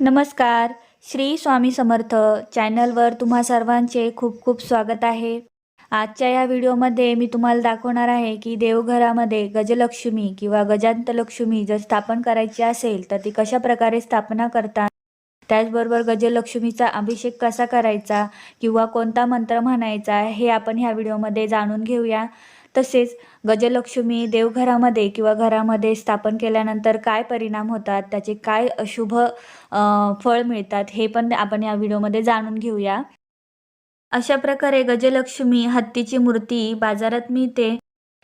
नमस्कार. श्री स्वामी समर्थ चॅनलवर तुम्हा सर्वांचे खूप खूप स्वागत आहे. आजच्या या व्हिडिओमध्ये मी तुम्हाला दाखवणार आहे की देवघरामध्ये गजलक्ष्मी किंवा गजांतलक्ष्मी जर स्थापन करायची असेल तर ती कशा प्रकारे स्थापना करतात? त्याचबरोबर गजलक्ष्मीचा अभिषेक कसा करायचा किंवा कोणता मंत्र म्हणायचा हे आपण ह्या व्हिडिओमध्ये जाणून घेऊया. तसेच गजलक्ष्मी देवघरामध्ये किंवा घरामध्ये स्थापन केल्यानंतर काय परिणाम होतात त्याचे काय अशुभ फळ मिळतात हे पण आपण या व्हिडिओमध्ये जाणून घेऊया. अशा प्रकारे गजलक्ष्मी हत्तीची मूर्ती बाजारात मिळते.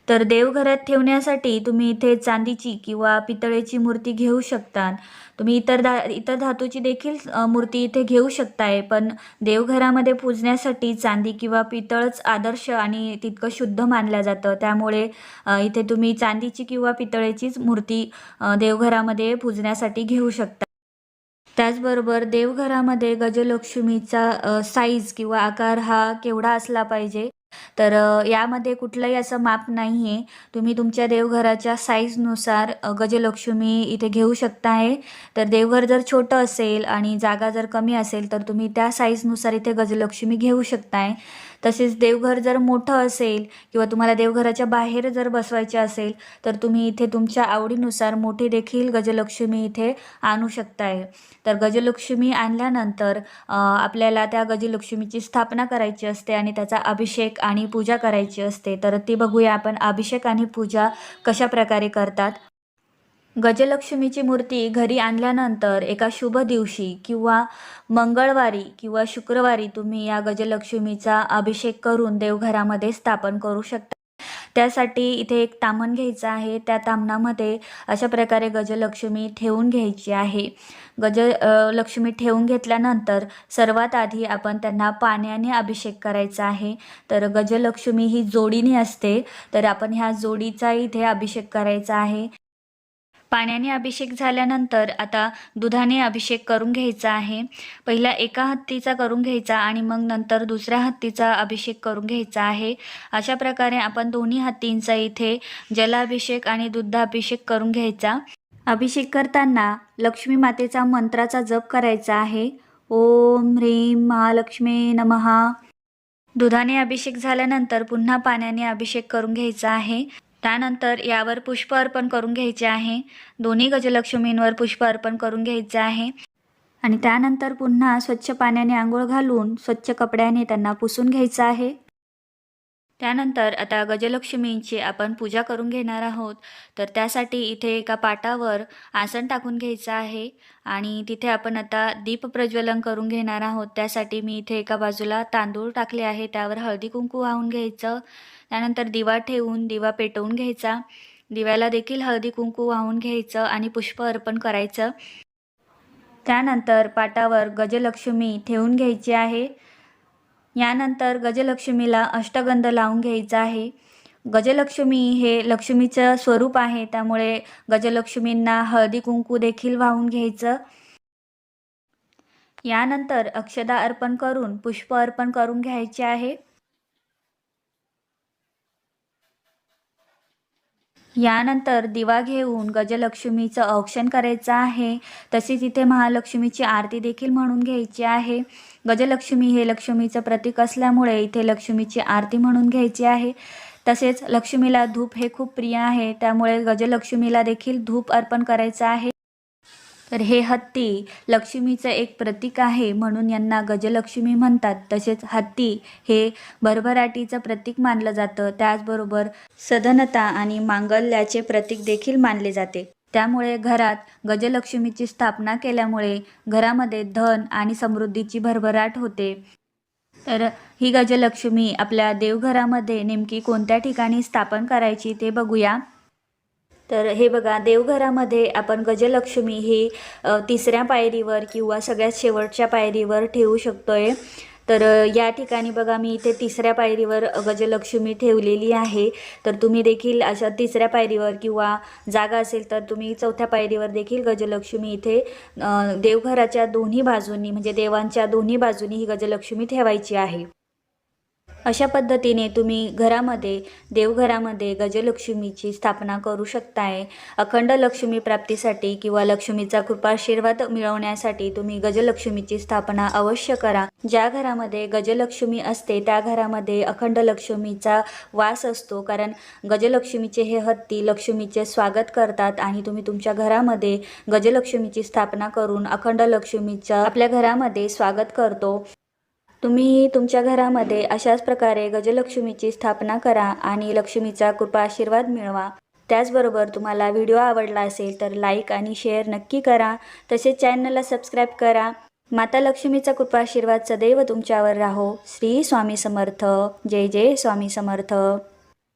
तर देवघरात ठेवण्यासाठी तुम्ही इथे चांदीची किंवा पितळेची मूर्ती घेऊ शकता. तुम्ही इतर धा इतर धातूची देखील मूर्ती इथे घेऊ शकताय पण देवघरामध्ये पूजण्यासाठी चांदी किंवा पितळच आदर्श आणि तितकं शुद्ध मानलं जातं. त्यामुळे इथे तुम्ही चांदीची किंवा पितळेचीच मूर्ती देवघरामध्ये पूजण्यासाठी घेऊ शकता. त्याचबरोबर देवघरामध्ये गजलक्ष्मीचा साईज किंवा आकार हा केवढा असला पाहिजे तर यामध्ये कुठलंही असं माप नाही आहे तुम्ही तुमच्या देवघराच्या साईजनुसार गजलक्ष्मी इथे घेऊ शकता आहे तर देवघर जर छोटं असेल आणि जागा जर कमी असेल तर तुम्ही त्या साईजनुसार इथे गजलक्ष्मी घेऊ शकताय. तसेच देवघर जर मोठं असेल किंवा तुम्हाला देवघराच्या बाहेर जर बसवायचे असेल तर तुम्ही इथे तुमच्या आवडीनुसार मोठी देखील गजलक्ष्मी इथे आणू शकताय. तर गजलक्ष्मी आणल्यानंतर आपल्याला त्या गजलक्ष्मीची स्थापना करायची असते आणि त्याचा अभिषेक आणि पूजा करायची असते. तर ती बघूया आपण अभिषेक आणि पूजा कशा प्रकारे करतात. गजलक्ष्मीची मूर्ती घरी आणल्यानंतर एका शुभ दिवशी किंवा मंगळवारी किंवा शुक्रवारी तुम्ही या गजलक्ष्मीचा अभिषेक करून देवघरामध्ये स्थापन करू शकता. त्यासाठी इथे एक तामण घ्यायचं आहे. त्या तामणामध्ये अशा प्रकारे गजलक्ष्मी ठेवून घ्यायची आहे. गज लक्ष्मी ठेवून घेतल्यानंतर सर्वात आधी आपण त्यांना पाण्याने अभिषेक करायचा आहे. तर गजलक्ष्मी ही जोडीने असते. तर आपण ह्या जोडीचा इथे अभिषेक करायचा आहे. पाण्याने अभिषेक झाल्यानंतर आता दुधाने अभिषेक करून घ्यायचा आहे. पहिला एका हत्तीचा करून घ्यायचा आणि मग नंतर दुसऱ्या हत्तीचा अभिषेक करून घ्यायचा आहे. अशा प्रकारे आपण दोन्ही हत्तींचा इथे जलाभिषेक आणि दुधाभिषेक करून घ्यायचा. अभिषेक करताना लक्ष्मी मातेचा मंत्राचा जप करायचा आहे. ओम ह्रीम महालक्ष्मी नमहा दुधाने अभिषेक झाल्यानंतर पुन्हा पाण्याने अभिषेक करून घ्यायचा आहे. त्यानंतर यावर पुष्प अर्पण करून घ्यायचे आहे. दोन्ही गजलक्ष्मींवर पुष्प अर्पण करून घ्यायचे आहे. आणि त्यानंतर पुन्हा स्वच्छ पाण्याने आंघोळ घालून स्वच्छ कपड्याने त्यांना पुसून घ्यायचं आहे. त्यानंतर आता गजलक्ष्मींची आपण पूजा करून घेणार आहोत. तर त्यासाठी इथे एका पाटावर आसन टाकून घ्यायचं आहे. आणि तिथे आपण आता दीप प्रज्वलन करून घेणार आहोत. त्यासाठी मी इथे एका बाजूला तांदूळ टाकले आहे. त्यावर हळदी कुंकू वाहून घ्यायचं. त्यानंतर दिवा ठेवून दिवा पेटवून घ्यायचा. दिव्याला देखील हळदी कुंकू वाहून घ्यायचं आणि पुष्प अर्पण करायचं. त्यानंतर पाटावर गजलक्ष्मी ठेवून घ्यायची आहे. यानंतर गजलक्ष्मीला अष्टगंध लावून घ्यायचा आहे. गजलक्ष्मी हे लक्ष्मीचं स्वरूप आहे. त्यामुळे गजलक्ष्मींना हळदी कुंकू देखील वाहून घ्यायचं. यानंतर अक्षदा अर्पण करून पुष्प अर्पण करून घ्यायचे आहे. यानंतर दिवा घेऊन गजलक्ष्मीचं औक्षण करायचं आहे. तसेच इथे महालक्ष्मीची आरती देखील म्हणून घ्यायची आहे. गजलक्ष्मी हे लक्ष्मीचं प्रतीक असल्यामुळे इथे लक्ष्मीची आरती म्हणून घ्यायची आहे. तसेच लक्ष्मीला धूप हे खूप प्रिय आहे. त्यामुळे गजलक्ष्मीला देखील धूप अर्पण करायचं आहे. तर हे हत्ती लक्ष्मीचं एक प्रतीक आहे म्हणून यांना गजलक्ष्मी म्हणतात. तसेच हत्ती हे भरभराटीचं प्रतीक मानलं जातं. त्याचबरोबर सधनता आणि मांगल्याचे प्रतीक देखील मानले जाते. त्यामुळे घरात गजलक्ष्मीची स्थापना केल्यामुळे घरामध्ये धन आणि समृद्धीची भरभराट होते. तर ही गजलक्ष्मी आपल्या देवघरामध्ये नेमकी कोणत्या ठिकाणी स्थापन करायची ते बघूया. तर हे बघा देवघरामध्ये आपण गजलक्ष्मी ही तिसऱ्या पायरीवर किंवा सगळ्यात शेवटच्या पायरीवर ठेवू शकतोय. तर या ठिकाणी बघा मी इथे तिसऱ्या पायरीवर गजलक्ष्मी ठेवलेली आहे. तर तुम्ही देखील अशा तिसऱ्या पायरीवर किंवा जागा असेल तर तुम्ही चौथ्या पायरीवर देखील गजलक्ष्मी इथे देवघराच्या दोन्ही बाजूंनी म्हणजे देवांच्या दोन्ही बाजूंनी ही गजलक्ष्मी ठेवायची आहे. अशा पद्धतीने तुम्ही घरामध्ये देवघरामध्ये गजलक्ष्मीची स्थापना करू शकताय. अखंड लक्ष्मी प्राप्तीसाठी किंवा लक्ष्मीचा कृपाशीर्वाद मिळवण्यासाठी तुम्ही गजलक्ष्मीची स्थापना अवश्य करा. ज्या घरामध्ये गजलक्ष्मी असते त्या घरामध्ये अखंड लक्ष्मीचा वास असतो. कारण गजलक्ष्मीचे हे हत्ती लक्ष्मीचे स्वागत करतात आणि तुम्ही तुमच्या घरामध्ये गजलक्ष्मीची स्थापना करून अखंड लक्ष्मीचं आपल्या घरामध्ये स्वागत करतो. तुम्ही तुमच्या घरामध्ये अशाच प्रकारे गजलक्ष्मीची स्थापना करा आणि लक्ष्मीचा कृपा आशीर्वाद मिळवा. त्याचबरोबर तुम्हाला व्हिडिओ आवडला असेल तर लाईक आणि शेअर नक्की करा. तसेच चॅनलला सबस्क्राईब करा. माता लक्ष्मीचा कृपा आशीर्वाद सदैव तुमच्यावर राहो. श्री स्वामी समर्थ. जय जय स्वामी समर्थ.